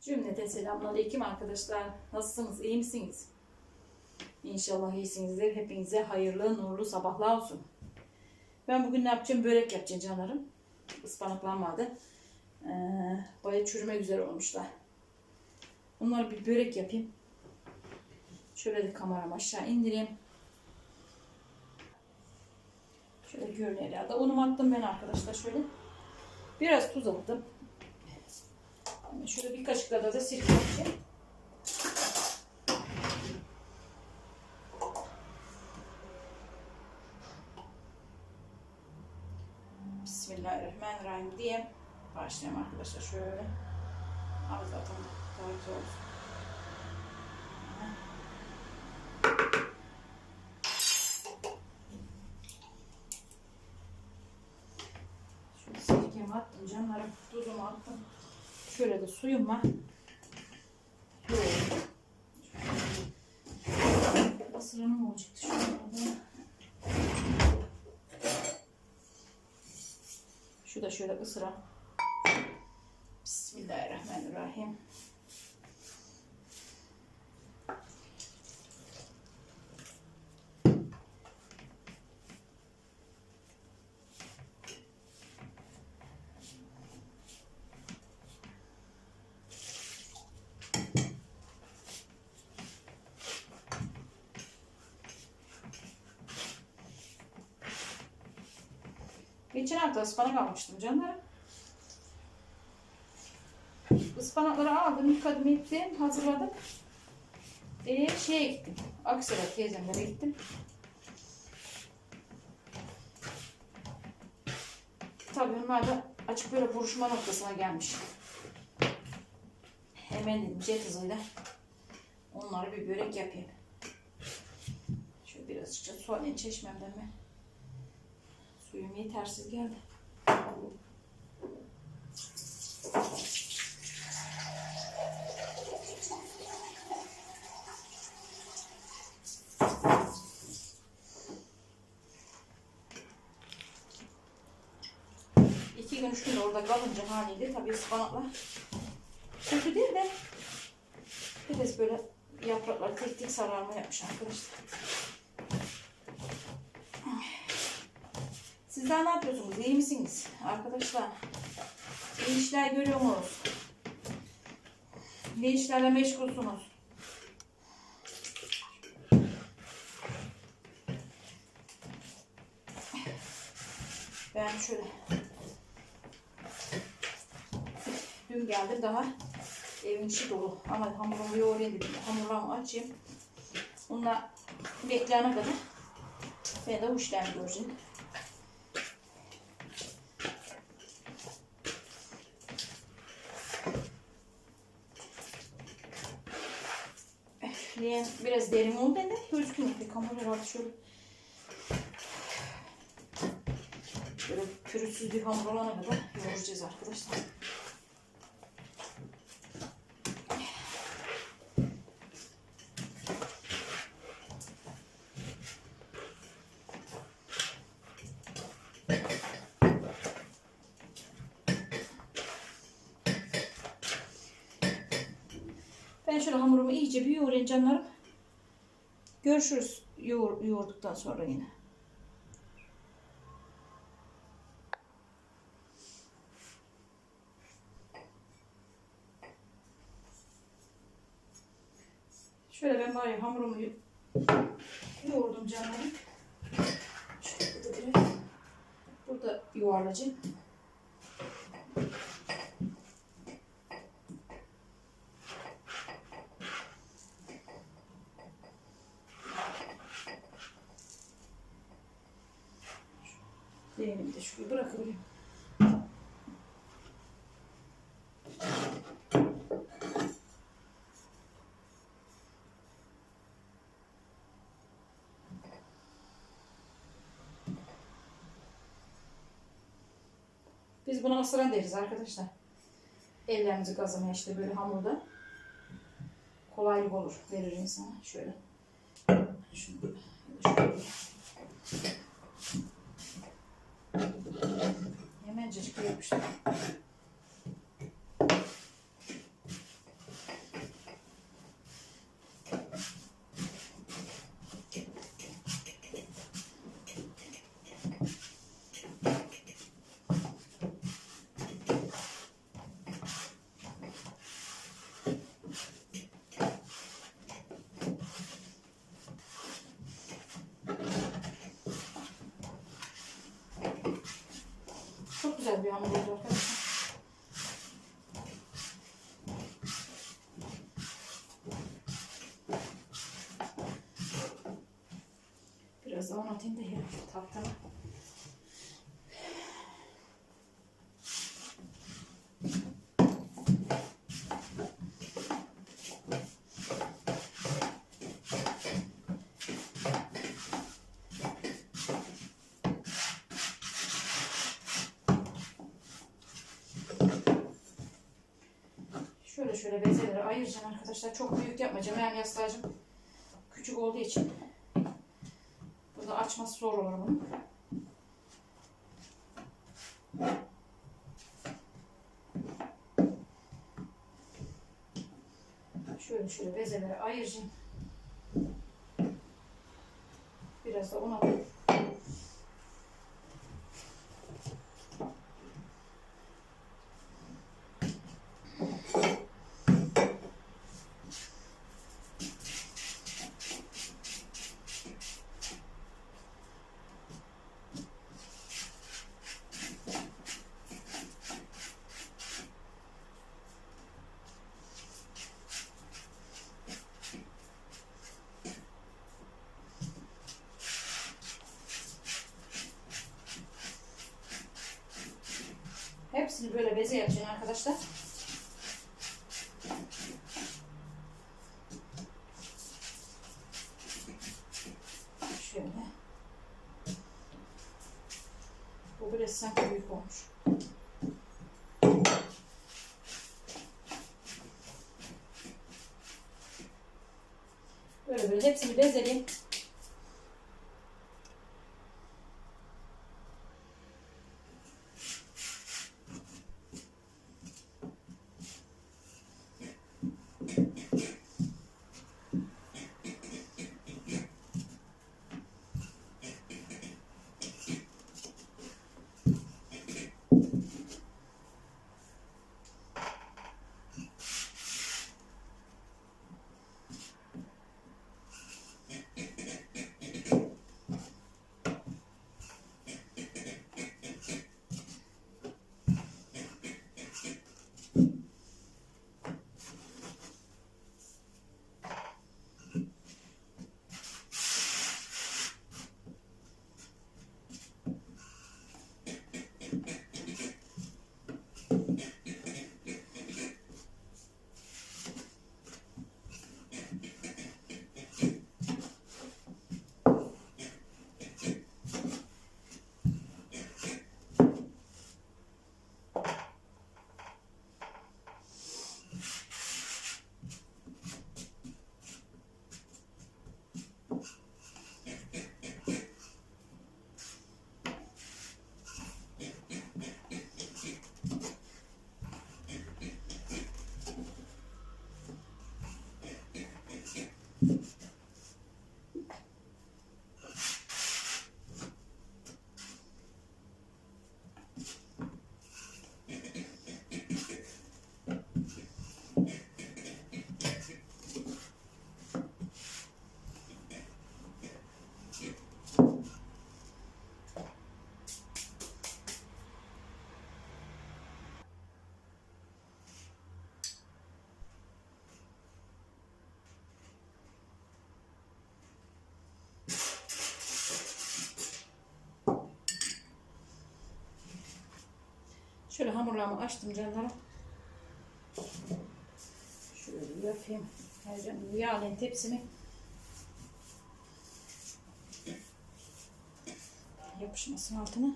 Cümleten selamünaleyküm arkadaşlar. Nasılsınız? İyi misiniz? İnşallah iyisinizdir. Hepinize hayırlı, nurlu sabahlar olsun. Ben bugün ne yapacağım? Börek yapacağım canlarım. Ispanaklarım vardı. Ee, baya çürüme güzel olmuşlar. Bunları bir börek yapayım. Şöyle de kameramı aşağı indireyim. Şöyle görünüyor herhalde. Unumu attım ben arkadaşlar şöyle. Biraz tuz attım. Şöyle bir kaşık kadar da sirke atacağım. Bismillahirrahmanirrahim diye başlayalım arkadaşlar şöyle. Abi zaten daha güzel olsun. Şöyle sirkemi attım canlarım. Tuzumu attım. Şöyle de suyum var. Böyle. Isıranım olacaktı şu. Şu da şöyle ısıra. Bismillahirrahmanirrahim. Geçen hafta ıspanak almıştım canlarım. Ispanakları aldım, yıkadım, ettim, hazırladım. Ee, şeye gittim. Aksaray teyzemlere gittim. Tabii onlar da açık böyle buruşma noktasına gelmiş. Hemen dedim jet hızıyla onları bir börek yapayım. Şöyle birazcık alayım çeşmemden ben. Suyum yetersiz geldi. İki gün üç gün orada kalınca haliyle tabii ıspanaklar kötü değil de biraz böyle yapraklar tek tek sararma yapmış arkadaşlar. Sizler ne yapıyorsunuz? İyi misiniz? Arkadaşlar. İyi işler görüyor musunuz? Ne işlerle meşgulsünüz? Ben şöyle dün geldim daha evin içi dolu ama hamurumu yoğurayım. Hamurlarımı açayım. Bunlar bekleyene kadar ben de bu Leğen biraz derin oldu da gözükmüyor pek hamur herhalde şöyle. Böyle pürüzsüz bir hamur olana kadar yoğuracağız arkadaşlar. Ben şöyle hamurumu iyice bir yoğurayım canlarım. Görüşürüz yoğur, yoğurduktan sonra yine. Şöyle ben bari hamurumu yo- yoğurdum canlarım. Şöyle burada yuvarlayacağım. Leğenimi de şuraya bırakayım. Biz buna ısıran deriz arkadaşlar. Ellerimizi kazımaya işte böyle hamurda. Kolaylık olur. Verir insana. Şöyle. Şunu şöyle. Hemencecik yapmışlar. Güzel bir hamur oldu arkadaşlar. Biraz daha un atayım da ya tahtana. Şöyle bezeleri ayıracağım arkadaşlar. Çok büyük yapmayacağım. Yani yastığım küçük olduğu için. Burada açması zor olur bunun. Şöyle şöyle bezeleri ayıracağım. Biraz da un alayım. Hepsini böyle beze yapacağım arkadaşlar. Şöyle. Bu biraz sanki büyük olmuş. Böyle böyle hepsini bezeleyeyim. Şöyle hamurlarımı açtım canlarım. Şöyle yapayım. Her canım yağlayayım tepsimi. Yapışmasın altına.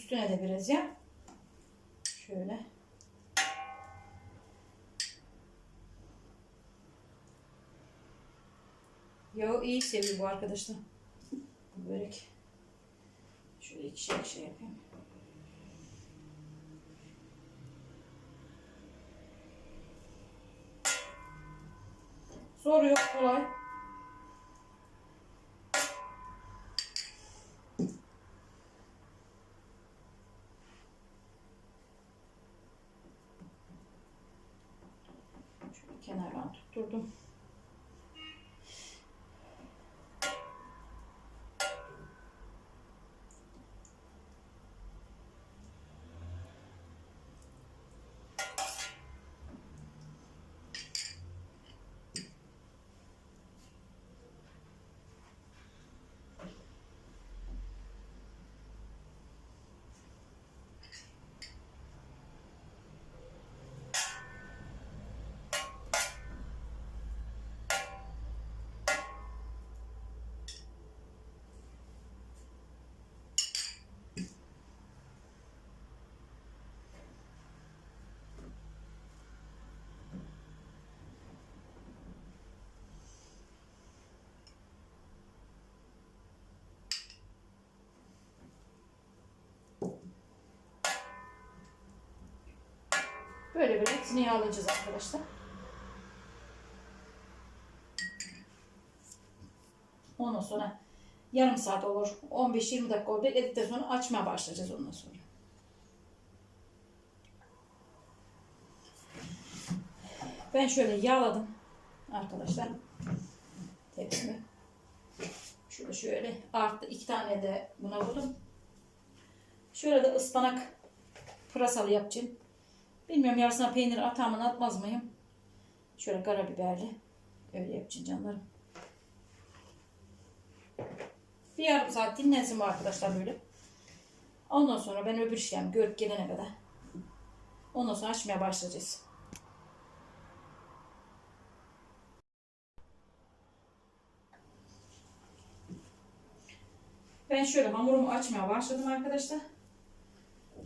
Üstüne de biraz yap. Şöyle. Yağı iyi seviyor bu arkadaşlar. börek. Şöyle ikişer ikişer yapayım. Zor yok kolay. Şöyle kenardan tutturdum. Böyle böyle hepsini yağlayacağız arkadaşlar. Ondan sonra yarım saat olur, 15-20 dakika olur. Bekledikten sonra açmaya başlayacağız ondan sonra. Ben şöyle yağladım arkadaşlar tepsimi. Şöyle şöyle arttı iki tane de buna vurdum. Şöyle de ıspanak pırasalı yapacağım. Bilmiyorum yarısına peynir atar mı atmaz mıyım? Şöyle karabiberli. Öyle yapacağım canlarım. Bir yarım saat dinlensin bu arkadaşlar böyle. Ondan sonra ben öbür işlemi görüp gelene kadar. Ondan sonra açmaya başlayacağız. Ben şöyle hamurumu açmaya başladım arkadaşlar.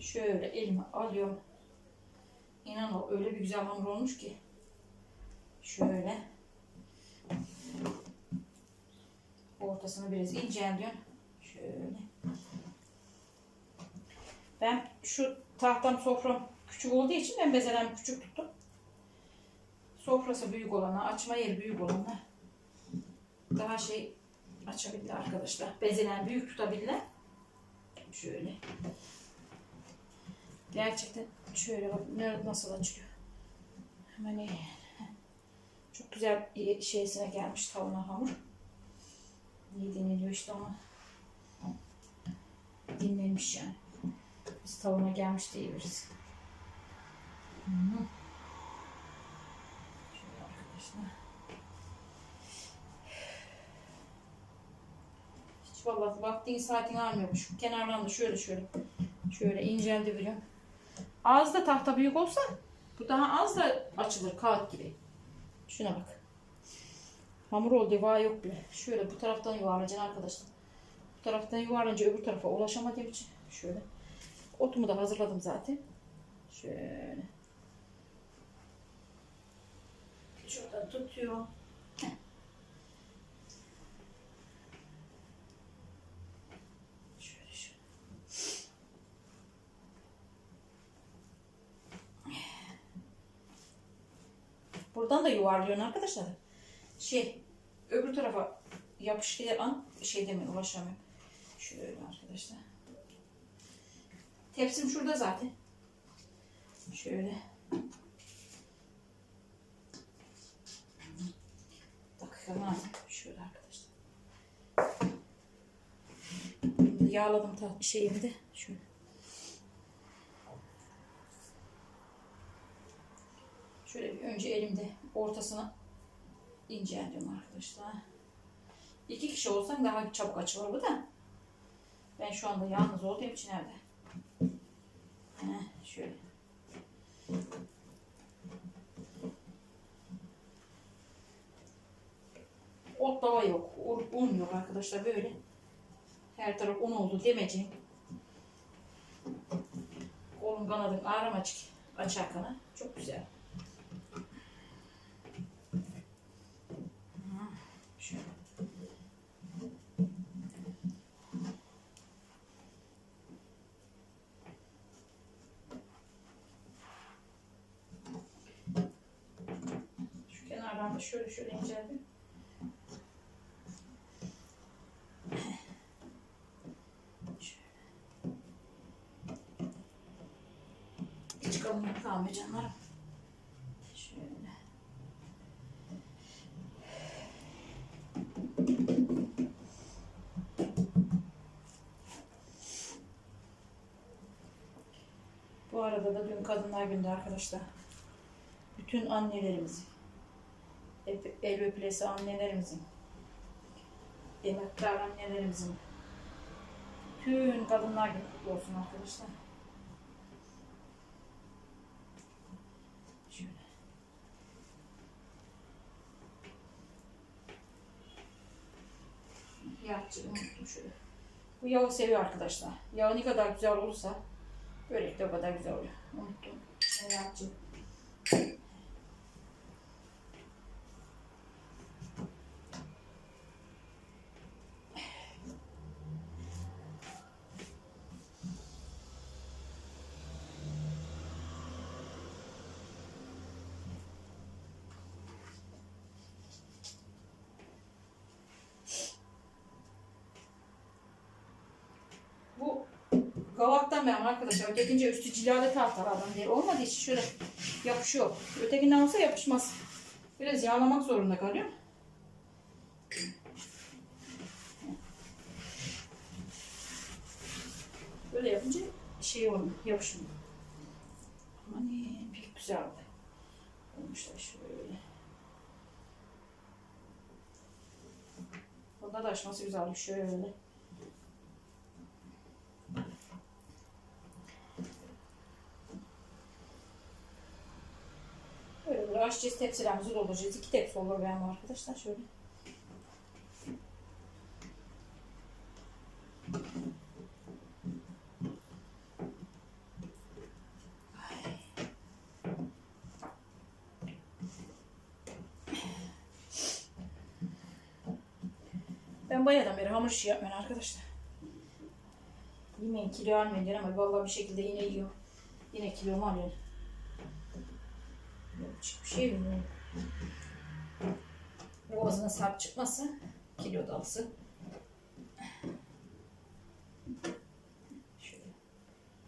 Şöyle elime alıyorum. İnan o öyle bir güzel hamur olmuş ki. Şöyle. Ortasını biraz inceltiyorum. Şöyle. Ben şu tahtam sofram küçük olduğu için ben bezelem küçük tuttum. Sofrası büyük olana, açma yeri büyük olana daha şey açabilir arkadaşlar. Bezeler büyük tutabilirler. Şöyle. Gerçekten şöyle bak nasıl açıyor. Hemen. Çok güzel şeysine gelmiş tavuna hamur. İyi deniliyor işte ama dinlenmiş yani. Biz tavuna gelmiş diyebiliriz. Şöyle arkadaşlar. Hiç vallahi vaktin saatini almıyormuş. Kenardan da şöyle şöyle şöyle inceldi veriyorum. Az da tahta büyük olsa bu daha az da açılır kağıt gibi. Şuna bak. Hamur oldu yuva yok bile. Şöyle bu taraftan yuvarlayacaksın arkadaşlar. Bu taraftan yuvarlayınca öbür tarafa ulaşamadığım için şöyle. Otumu da hazırladım zaten. Şöyle. Şuradan tutuyor. Heh. Şöyle şöyle. Buradan da yuvarlıyorsun arkadaşlar. Şey, öbür tarafa yapıştığı an şey demiyor, ulaşamıyorum. Şöyle arkadaşlar. Tepsim şurada zaten. Şöyle. Dakika var? Şöyle arkadaşlar. Yağladım ta şeyimi de. Şöyle. Şöyle bir önce elimde ortasına inceliyorum arkadaşlar. İki kişi olsan daha çabuk açılır bu da. Ben şu anda yalnız olduğum için evde. Heh, şöyle. Otlava yok, un- yok arkadaşlar böyle. Her taraf un oldu demeyeceğim. Kolun kanadın ağrım açık. Açar kana. Çok güzel. Şöyle. Da şöyle şöyle inceldim. Hiç kalın kalmıyor canlarım. Bu arada da dün Kadınlar Günü'nde arkadaşlar. Bütün annelerimizin, el, öpülesi annelerimizin, emektar annelerimizin, tüm Kadınlar Günü kutlu olsun arkadaşlar. Şöyle. Yağcılığı unuttum şöyle. Bu yağı seviyor arkadaşlar. Yağı ne kadar güzel olursa börek de o kadar güzel oluyor. Unuttum. Şimdi yağcılığı. Bu Gavaktan ben arkadaşlar. Ötekince üstü cilalı tahtalı adam diye. Olmadığı için şöyle yapışıyor. Ötekinden olsa yapışmaz. Biraz yağlamak zorunda kalıyor. Böyle yapınca şey olmuyor, yapışmıyor. İyi, pek güzeldi. Olmuşlar şöyle. Bunda da açması güzeldi şöyle. Açacağız tepsilerimizi dolduracağız. İki tepsi olur benim arkadaşlar şöyle. Ben bayağıdan beri hamur işi yapmıyorum arkadaşlar. Yemeğin kilo diyor ama vallahi bir şekilde yine yiyor. Yine kilomu alıyor. Şey bilmiyorum. Boğazına sarp çıkmasa kilo da. Şöyle.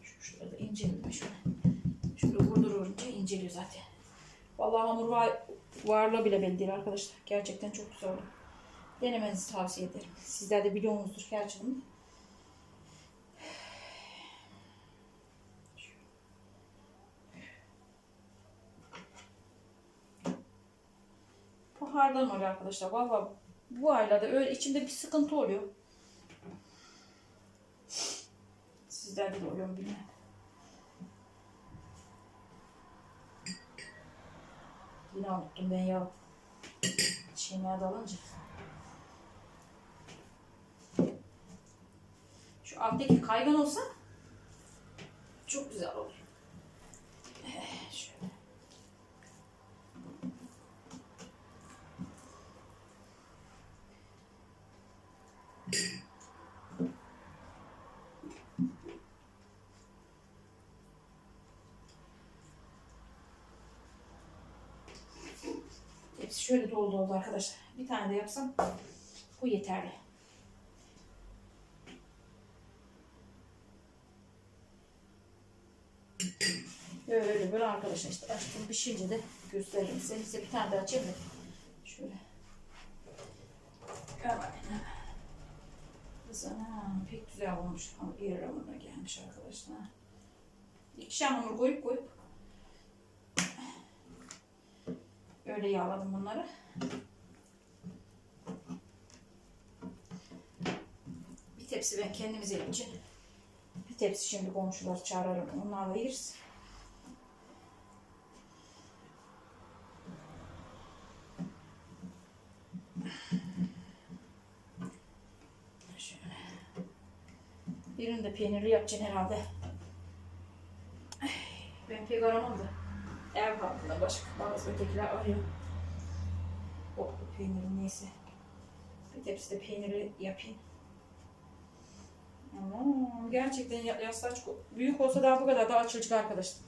Şu şurada inceliyor şöyle. Şöyle vurdur vurunca inceliyor zaten. Vallahi hamur var, varlığı bile belli değil arkadaşlar. Gerçekten çok güzel. Denemenizi tavsiye ederim. Sizler de biliyorsunuzdur. Bu hardan oluyor arkadaşlar. Valla bu aylarda öyle içimde bir sıkıntı oluyor. Sizlerde de oluyor bilmiyorum. Yine unuttum ben ya. Çiğneye dalınca. Şu alttaki kaygan olsa çok güzel olur. Eh, Şöyle. Şöyle dolu doldu arkadaşlar. Bir tane de yapsam bu yeterli. Böyle böyle arkadaşlar işte açtım pişince de göstereyim size. Size bir tane daha açayım da. Şöyle. Ha, pek güzel olmuş. Ama hamuruna gelmiş arkadaşlar. İkişer hamur koyup koyup öyle yağladım bunları. Bir tepsi ben kendimiz için. Bir tepsi şimdi komşular çağırırım. Onlarla yeriz. Birini de peynirli yapacaksın herhalde. Ben pek aramam da ev halkında başka bazı ötekiler arıyor. Boklu peyniri neyse. Bir tepside peyniri yapayım. Ama gerçekten yaslaç büyük olsa daha bu kadar daha açılacak arkadaşlar.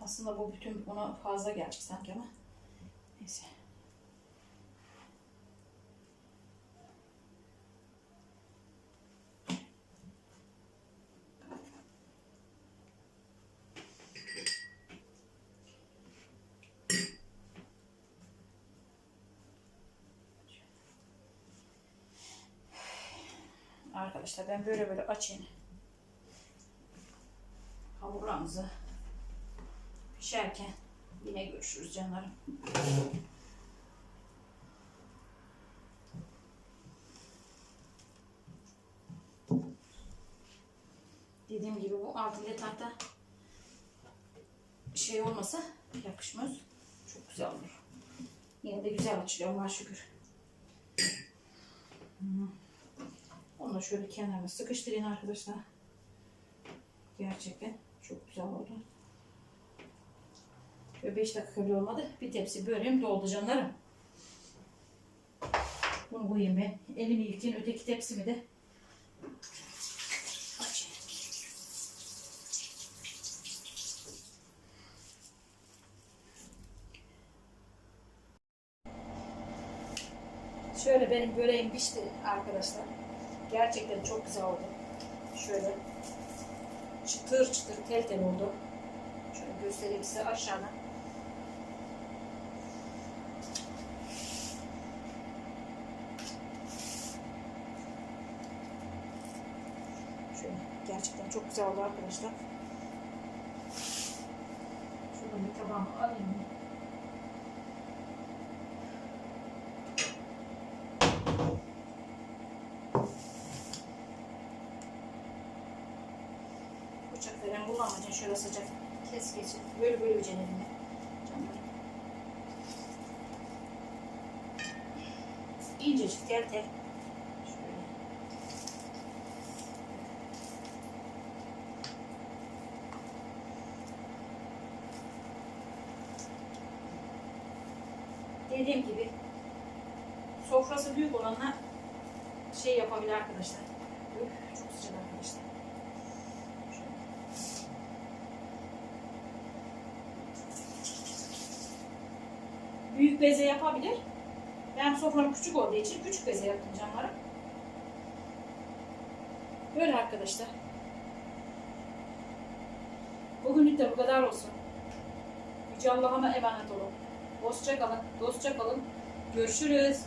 Aslında bu bütün ona fazla gelecek sanki ama neyse. Arkadaşlar ben böyle böyle açayım. Hamurlarımızı pişerken yine görüşürüz canlarım. Dediğim gibi bu altılı tahta şey olmasa yakışmaz. Çok güzel olur. Yine de güzel açılıyor Allah'a şükür. Da şöyle kenarına sıkıştırayım arkadaşlar. Gerçekten çok güzel oldu. Ve 5 dakika bile olmadı. Bir tepsi böreğim doldu canlarım. Bunu koyayım ben. Elimi yıkayın. Öteki tepsimi de. Şöyle benim böreğim pişti arkadaşlar. Gerçekten çok güzel oldu. Şöyle çıtır çıtır tel oldu. Şöyle göstereyim size aşağıdan. Şöyle gerçekten çok güzel oldu arkadaşlar. Şuradan bir tabağımı alayım. Kullanmayacaksın. Şöyle sıcak kes geçin. Böyle böyle öleceksin. Canlarım. İncecik tel tel. Dediğim gibi sofrası büyük olanlar şey yapabilir arkadaşlar. Çok sıcak arkadaşlar. Şöyle. Beze yapabilir. Ben sofram küçük olduğu için küçük beze yaptım canlarım. Böyle arkadaşlar. Bugünlük de bu kadar olsun. Yüce Allah'ıma emanet olun. Hoşça kalın, dostça kalın. Görüşürüz.